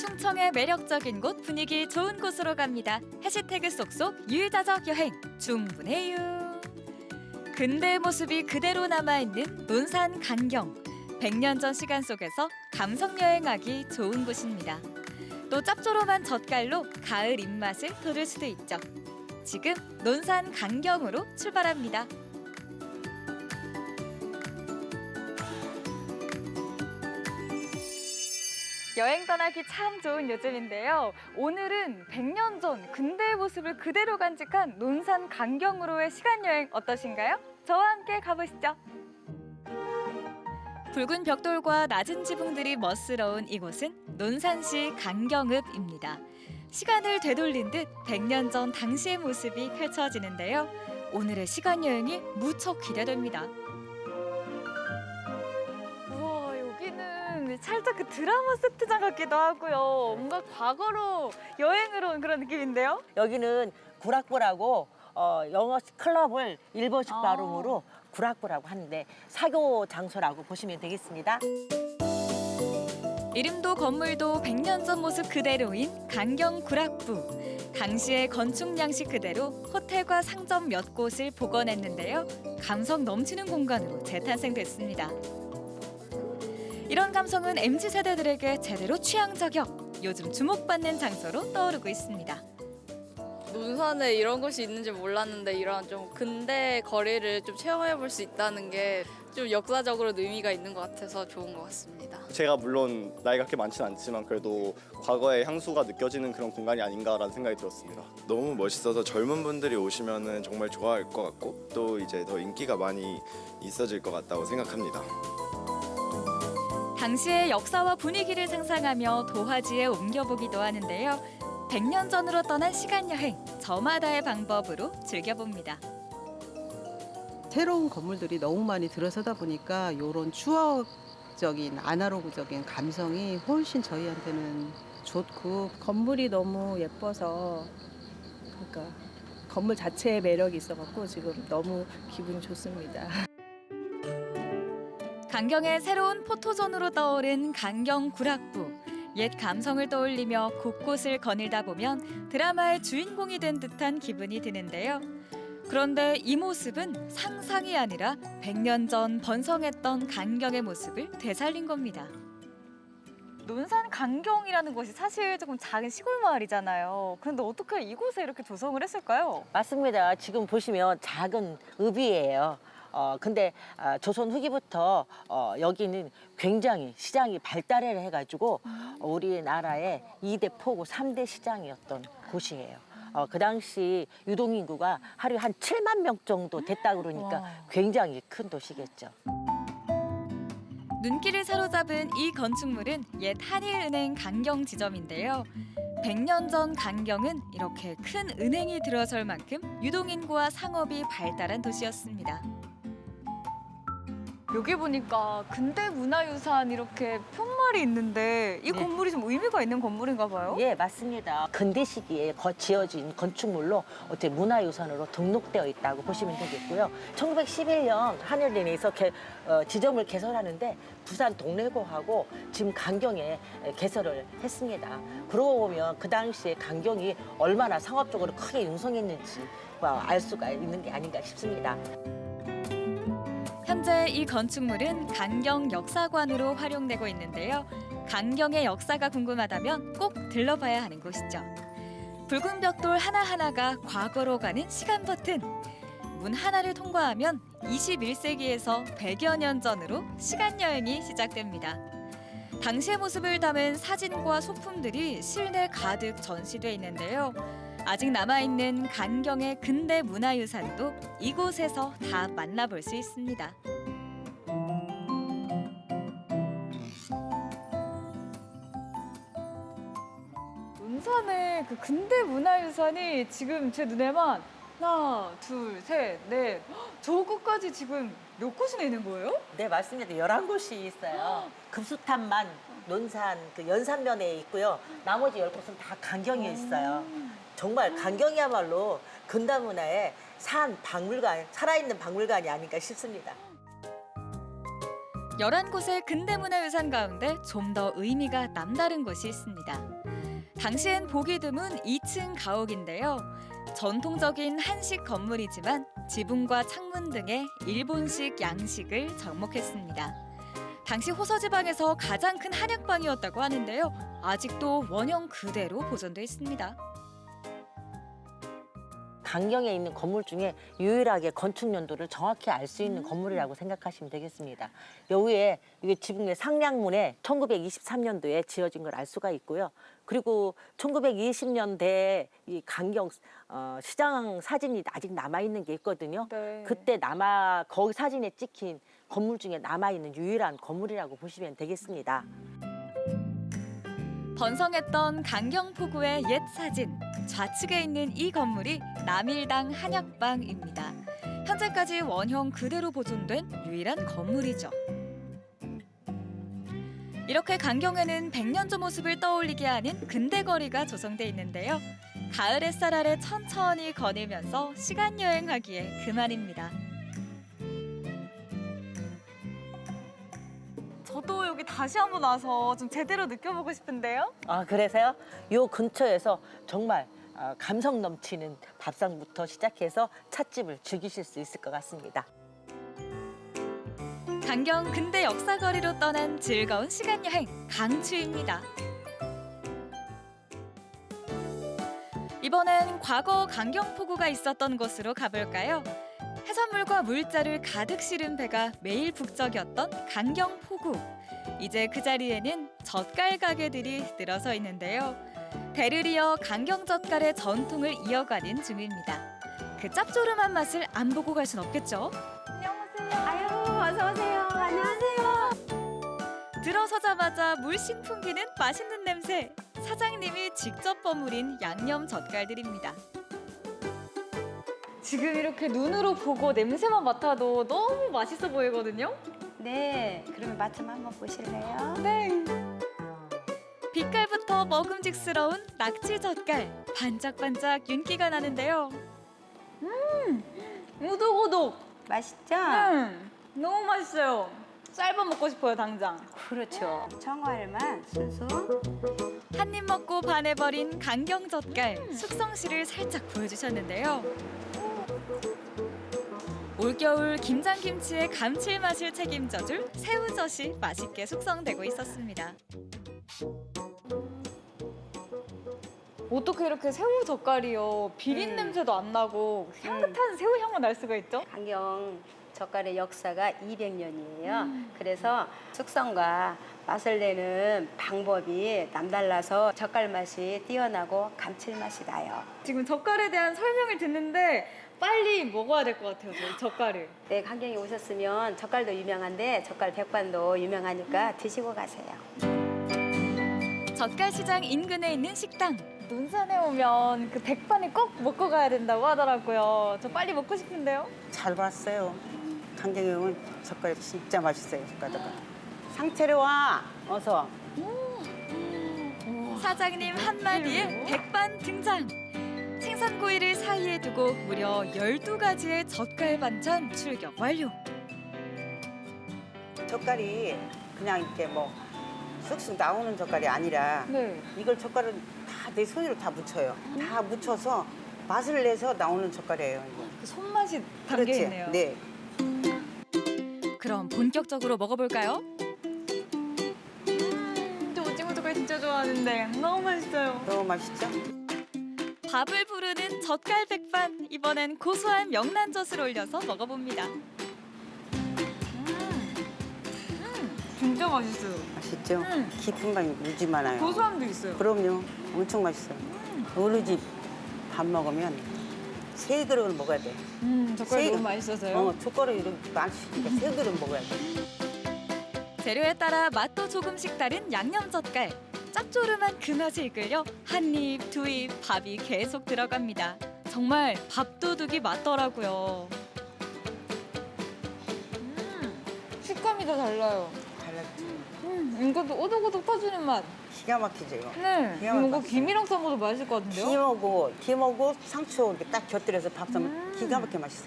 충청의 매력적인 곳 분위기 좋은 곳으로 갑니다. 해시태그 쏙쏙 유유자적 여행 충분해요. 근대의 모습이 그대로 남아있는 논산 강경. 100년 전 시간 속에서 감성 여행하기 좋은 곳입니다. 또 짭조름한 젓갈로 가을 입맛을 돋을 수도 있죠. 지금 논산 강경으로 출발합니다. 여행 떠나기 참 좋은 요즘인데요. 오늘은 100년 전 근대의 모습을 그대로 간직한 논산 강경으로의 시간 여행 어떠신가요? 저와 함께 가보시죠. 붉은 벽돌과 낮은 지붕들이 멋스러운 이곳은 논산시 강경읍입니다. 시간을 되돌린 듯 100년 전 당시의 모습이 펼쳐지는데요. 오늘의 시간 여행이 무척 기대됩니다. 살짝 그 드라마 세트장 같기도 하고요. 뭔가 과거로 여행을 온 그런 느낌인데요. 여기는 구락부라고 어, 영어 클럽을 일본식 아. 발음으로 구락부라고 하는데 사교 장소라고 보시면 되겠습니다. 이름도 건물도 100년 전 모습 그대로인 강경 구락부. 당시의 건축 양식 그대로 호텔과 상점 몇 곳을 복원했는데요. 감성 넘치는 공간으로 재탄생됐습니다. 이런 감성은 MZ 세대들에게 제대로 취향 저격. 요즘 주목받는 장소로 떠오르고 있습니다. 논산에 이런 곳이 있는지 몰랐는데 이런 좀 근대 거리를 좀 체험해 볼 수 있다는 게 좀 역사적으로 의미가 있는 것 같아서 좋은 것 같습니다. 제가 물론 나이가 그렇게 많지는 않지만 그래도 과거의 향수가 느껴지는 그런 공간이 아닌가라는 생각이 들었습니다. 너무 멋있어서 젊은 분들이 오시면은 정말 좋아할 것 같고 또 이제 더 인기가 많이 있어질 것 같다고 생각합니다. 당시의 역사와 분위기를 상상하며 도화지에 옮겨보기도 하는데요. 100년 전으로 떠난 시간 여행, 저마다의 방법으로 즐겨봅니다. 새로운 건물들이 너무 많이 들어서다 보니까 이런 추억적인 아날로그적인 감성이 훨씬 저희한테는 좋고 건물이 너무 예뻐서 그러니까 건물 자체의 매력이 있어갖고 지금 너무 기분이 좋습니다. 강경의 새로운 포토존으로 떠오른 강경 구락부. 옛 감성을 떠올리며 곳곳을 거닐다 보면 드라마의 주인공이 된 듯한 기분이 드는데요. 그런데 이 모습은 상상이 아니라 100년 전 번성했던 강경의 모습을 되살린 겁니다. 논산 강경이라는 곳이 사실 조금 작은 시골 마을이잖아요. 그런데 어떻게 이곳에 이렇게 조성을 했을까요? 맞습니다. 지금 보시면 작은 읍이에요. 어, 근데 아, 조선 후기부터 어, 여기는 굉장히 시장이 발달을 해가지고 우리나라의 이대 포구 삼대 시장이었던 곳이에요. 어, 그 당시 유동인구가 하루에 한 7만 명 정도 됐다 그러니까 와. 굉장히 큰 도시겠죠. 눈길을 사로잡은 이 건축물은 옛 한일은행 강경 지점인데요. 100년 전 강경은 이렇게 큰 은행이 들어설 만큼 유동인구와 상업이 발달한 도시였습니다. 여기 보니까 근대 문화유산 이렇게 편말이 있는데 이 네. 건물이 좀 의미가 있는 건물인가 봐요. 예, 맞습니다. 근대 시기에 거, 지어진 건축물로 어째 문화유산으로 등록되어 있다고 보시면 되겠고요. 1911년 하늘은행에서 개- 어, 지점을 개설하는데 부산 동래구하고 지금 강경에 개설을 했습니다. 그러고 보면 그 당시에 강경이 얼마나 상업적으로 크게 융성했는지 알 수가 있는 게 아닌가 싶습니다. 현재 이 건축물은 강경 역사관으로 활용되고 있는데요. 강경의 역사가 궁금하다면 꼭 들러봐야 하는 곳이죠. 붉은 벽돌 하나하나가 과거로 가는 시간 버튼. 문 하나를 통과하면 21세기에서 100여 년 전으로 시간 여행이 시작됩니다. 당시의 모습을 담은 사진과 소품들이 실내 가득 전시돼 있는데요. 아직 남아있는 간경의 근대 문화유산도 이곳에서 다 만나볼 수 있습니다. 논산의 그 근대 문화유산이 지금 제 눈에만 하나, 둘, 셋, 넷. 헉, 저 끝까지 지금 몇 곳이나 있는 거예요? 네, 맞습니다. 11곳이 있어요. 급수탄만 논산 그 연산면에 있고요. 나머지 10곳은 다 강경에 있어요. 정말 강경이야말로 근다문화의 산 박물관, 살아있는 박물관이 아닌가 싶습니다. 11곳의 근대문화유산 가운데 좀 더 의미가 남다른 곳이 있습니다. 당시엔 보기 드문 2층 가옥인데요. 전통적인 한식 건물이지만 지붕과 창문 등의 일본식 양식을 접목했습니다. 당시 호서 지방에서 가장 큰 한약방이었다고 하는데요. 아직도 원형 그대로 보존돼 있습니다. 강경에 있는 건물 중에 유일하게 건축 연도를 정확히 알 수 있는 건물이라고 생각하시면 되겠습니다. 여기에 이게 지붕의 상량문에 1923년도에 지어진 걸 알 수가 있고요. 그리고 1920년대에 이 강경 어, 시장 사진이 아직 남아 있는 게 있거든요. 네. 그때 남아 거기 사진에 찍힌 건물 중에 남아 있는 유일한 건물이라고 보시면 되겠습니다. 번성했던 강경포구의 옛 사진 좌측에 있는 이 건물이 남일당 한약방입니다. 현재까지 원형 그대로 보존된 유일한 건물이죠. 이렇게 강경에는 100년 전 모습을 떠올리게 하는 근대거리가 조성돼 있는데요. 가을 햇살 아래 천천히 거닐면서 시간 여행하기에 그만입니다. 저도 여기 다시 한번 와서 좀 제대로 느껴보고 싶은데요. 아 그래서요? 요 근처에서 정말 아, 감성 넘치는 밥상부터 시작해서 찻집을 즐기실 수 있을 것 같습니다. 강경 근대 역사 거리로 떠난 즐거운 시간 여행 강추입니다. 이번엔 과거 강경포구가 있었던 곳으로 가볼까요? 해산물과 물자를 가득 실은 배가 매일 북적였던 강경포구. 이제 그 자리에는 젓갈 가게들이 늘어서 있는데요. 대를 이어 강경 젓갈의 전통을 이어가는 중입니다. 그 짭조름한 맛을 안 보고 갈 순 없겠죠? 아유, 어서 오세요. 안녕하세요. 들어서자마자 물씬 풍기는 맛있는 냄새. 사장님이 직접 버무린 양념 젓갈들입니다. 지금 이렇게 눈으로 보고 냄새만 맡아도 너무 맛있어 보이거든요. 네, 그러면 맛 좀 한번 보실래요? 네. 빛깔부터 먹음직스러운 낙지 젓갈. 반짝반짝 윤기가 나는데요. 우독우독. 맛있죠? 음, 너무 맛있어요. 쌀밥 먹고 싶어요, 당장. 그렇죠. 청어알만 순수. 한 입 먹고 반해버린 강경 젓갈. 숙성실을 살짝 보여주셨는데요. 올겨울 김장김치의 감칠맛을 책임져줄 새우젓이 맛있게 숙성되고 있었습니다. 어떻게 이렇게 새우 젓갈이요. 비린 음. 냄새도 안 나고 향긋한 새우 향만 날 수가 있죠? 강경 젓갈의 역사가 200년이에요. 그래서 숙성과 맛을 내는 방법이 남달라서 젓갈 맛이 뛰어나고 감칠맛이 나요. 지금 젓갈에 대한 설명을 듣는데 빨리 먹어야 될 것 같아요, 저희 젓갈을. 네, 강경에 오셨으면 젓갈도 유명한데 젓갈 백반도 유명하니까 드시고 가세요. 젓갈 시장 인근에 있는 식당. 논산에 오면 그 백반을 꼭 먹고 가야 된다고 하더라고요. 저 빨리 먹고 싶은데요. 잘 봤어요. 강경에 오면 젓갈 진짜 맛있어요. 젓갈 젓갈. 상체로 와. 어서. 사장님 한마디에 백반 등장. 생선구이를 사이에 두고 무려 12가지의 젓갈 반찬 출격 완료. 젓갈이 그냥 이렇게 뭐 쑥쑥 나오는 젓갈이 아니라 네. 이걸 젓갈을 다 내 손으로 다 묻혀요. 다 묻혀서 맛을 내서 나오는 젓갈이에요. 이거. 그 손맛이 담겨 그렇지? 있네요. 네. 그럼 본격적으로 먹어볼까요? 저 오징어 젓갈 진짜 좋아하는데 너무 맛있어요. 너무 맛있죠? 밥을 부르는 젓갈 백반. 이번엔 고소한 명란젓을 올려서 먹어봅니다. 진짜 맛있어요. 맛있죠? 음. 깊은 맛이 무지 많아요. 고소함도 있어요. 그럼요. 엄청 맛있어요. 어느 집 밥 먹으면 세 그릇을 먹어야 돼. 음, 젓갈 세- 너무 맛있어서요. 어, 젓갈을 이렇게 많으니까 세 그릇 먹어야 돼. 재료에 따라 맛도 조금씩 다른 양념 젓갈. 짭조름한 그 맛을 이끌려 한 입, 두 입 밥이 계속 들어갑니다. 정말 밥도둑이 맞더라고요. 음, 식감이 더 달라요. 달라지죠. 음, 이것도 오독오독 터지는 맛. 기가 막히죠, 이거. 네. 기가 이거 막혔어요. 김이랑 싸먹어도 맛있을 것 같은데요? 김하고 김하고 상추 이렇게 딱 곁들여서 밥 싸면 음. 기가 막히게 맛있어.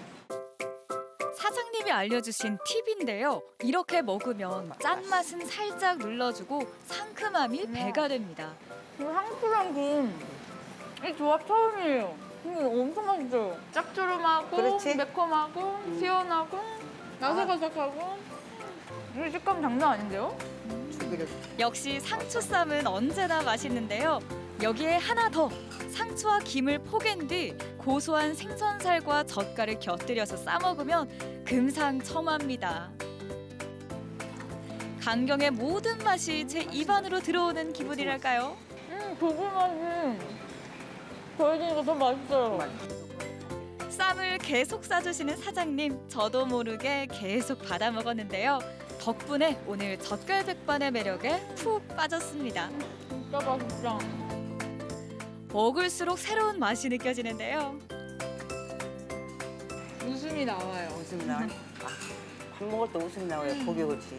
알려주신 팁인데요. 이렇게 먹으면 짠맛은 살짝 눌러주고 상큼함이 배가 됩니다. 그 상추랑 그, 이 조합 처음이에요. 이거 엄청 맛있어요. 짭조름하고, 그렇지. 매콤하고, 시원하고, 아삭아삭하고. 이 식감 장난 아닌데요? 주기를 역시 상추쌈은 언제나 맛있는데요. 여기에 하나 더 상추와 김을 포갠 뒤 고소한 생선살과 젓갈을 곁들여서 싸 먹으면 금상첨화입니다. 강경의 모든 맛이 제 입안으로 들어오는 기분이랄까요? 음, 두부 맛이 더해지니까 더 맛있어요. 쌈을 계속 싸주시는 사장님, 저도 모르게 계속 받아 먹었는데요. 덕분에 오늘 젓갈백반의 매력에 푹 빠졌습니다. 진짜 맛있다. 먹을수록 새로운 맛이 느껴지는데요. 웃음이 나와요. 웃음 나와요. 아, 밥 먹을 때 웃음 나와요. 고기 오지.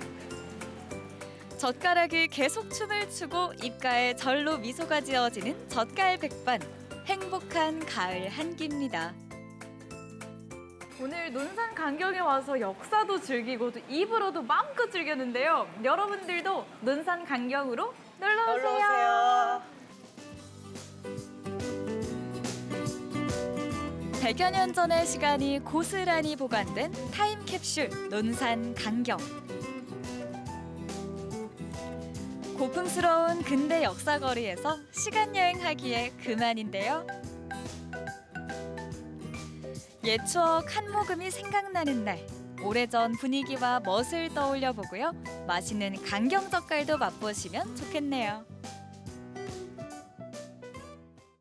젓가락이 계속 춤을 추고 입가에 절로 미소가 지어지는 젓갈 백반. 행복한 가을 한끼입니다. 오늘 논산 강경에 와서 역사도 즐기고 또 입으로도 마음껏 즐겼는데요. 여러분들도 논산 강경으로 놀러 오세요. 놀러 오세요. 100여 년 전의 시간이 고스란히 보관된 타임캡슐 논산 강경. 고풍스러운 근대 역사거리에서 시간 여행하기에 그만인데요. 옛 추억 한 모금이 생각나는 날. 오래전 분위기와 멋을 떠올려 보고요. 맛있는 강경 젓갈도 맛보시면 좋겠네요.